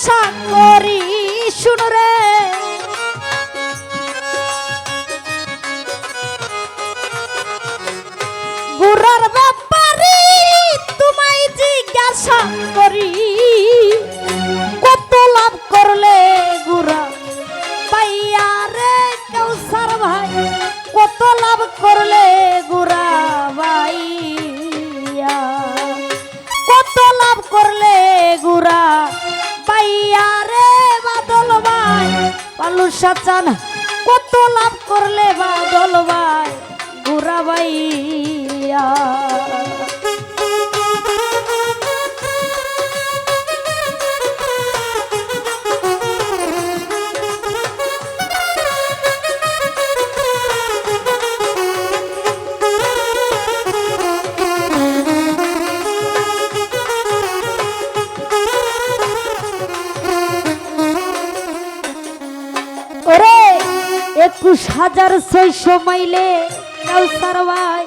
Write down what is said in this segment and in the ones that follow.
জিজ্ঞাসা করি, শুনো রে। গুড়ার ব্যাপারে তোমায় জিজ্ঞাসা করি, কত লাভ করলে গুড়া পাইয়া রে কৌসার ভাই, কত লাভ করলে গুড়া ভাইয়া? কত লাভ করলে গুড়া পাইয়া রে বাদল ভাই সাচান কত লাভ করলে বাদল একুশ হাজার ছয়শো মাইলে কাউসার ভাই,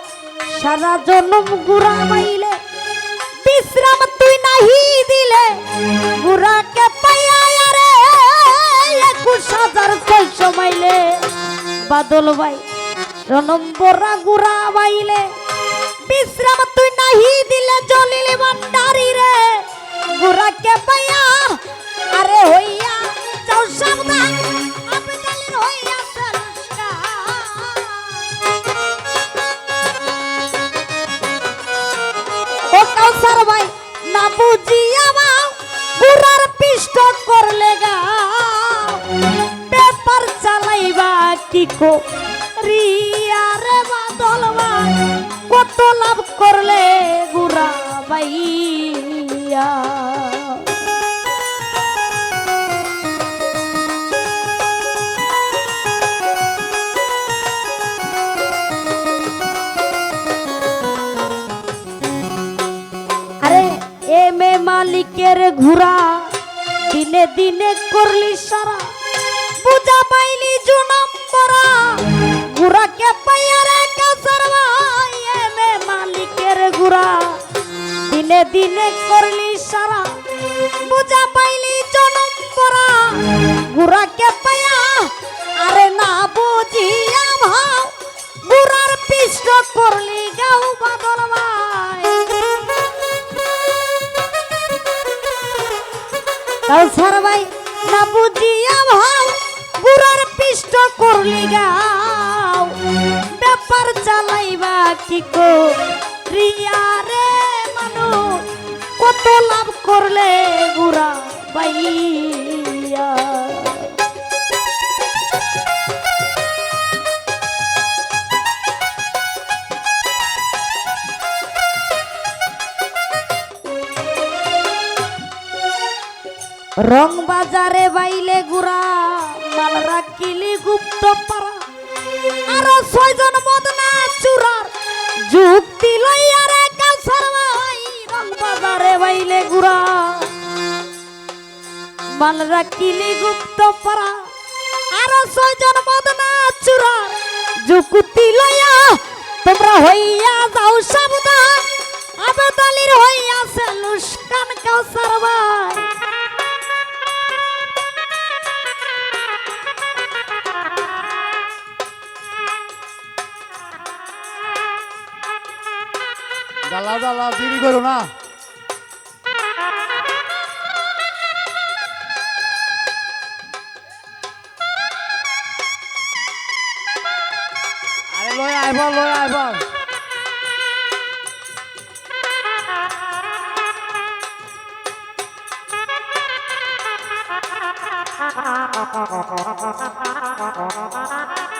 সারা জন্ম গুড়া মাইলে। বিশ্রাম তুই নাহি দিলে, গুড়াকে পাইয়া রে। একুশ হাজার ছয়শো মাইলে। বাদল ভাই নম্বরা গুড়া বাইলে বিশ্রাম তুই নাহি দিলে জলিলে ভান্ডারি রে। গুড়াকে পাইয়া কাউসার ভাই, না বুঝিয়া বাও বুড়ার পিষ্ট করলে গা। পেপার চালাইবা কি কো? রিয়া রে বাদল কত লাভ করলে গুড়া বাইয়া মালিকের ঘুরা দিনে দিনে করলি সারা পূজা পাইলি জুনাম পরা ঘুরা কে রে কাসার ভাই এম মালিকের ঘুরা দিনে দিনে কাউসার ভাই না বুঝিয়া ভাও, বুড়ার পিষ্ট করলি গাও। ব্যাপার চালাইবা কি কো? রিয়া রে মানু, কত লাভ করলে বুড়া বাইয়া রং বাজারে বাইলে গুড়া, মাল রাখিলি গুপ্ত পাড়া। আর ছয়জন বদনা চুরার যুক্তি লইয়া রে কাউসার ভাই রং বাজারে বাইলে গুড়া, মাল রাখিলি গুপ্ত পাড়া। আর ছয়জন বদনা চুরার যুক্তি লইয়া, তোমরা হইয়া যাও সাবধান। আবেদালির হইয়াছে দালা দালা দেরি করো না। আরে লয় আইব লয় আইব আরে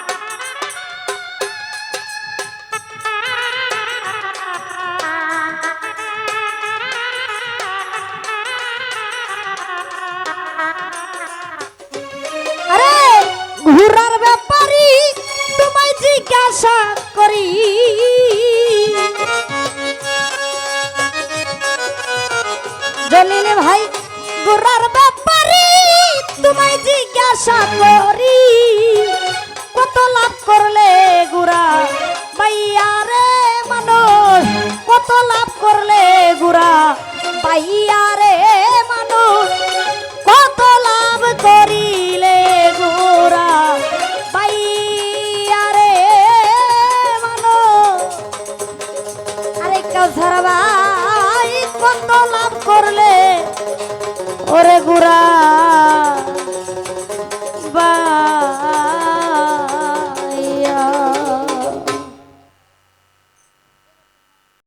ঘুরার ব্যাপারে তোমায় জিজ্ঞাসা করি। কত লাভ করলে গুড়া? বাইয়া রে মানুষ, কত লাভ করলে গুড়া? বাইয়া রে ওরে গুড়া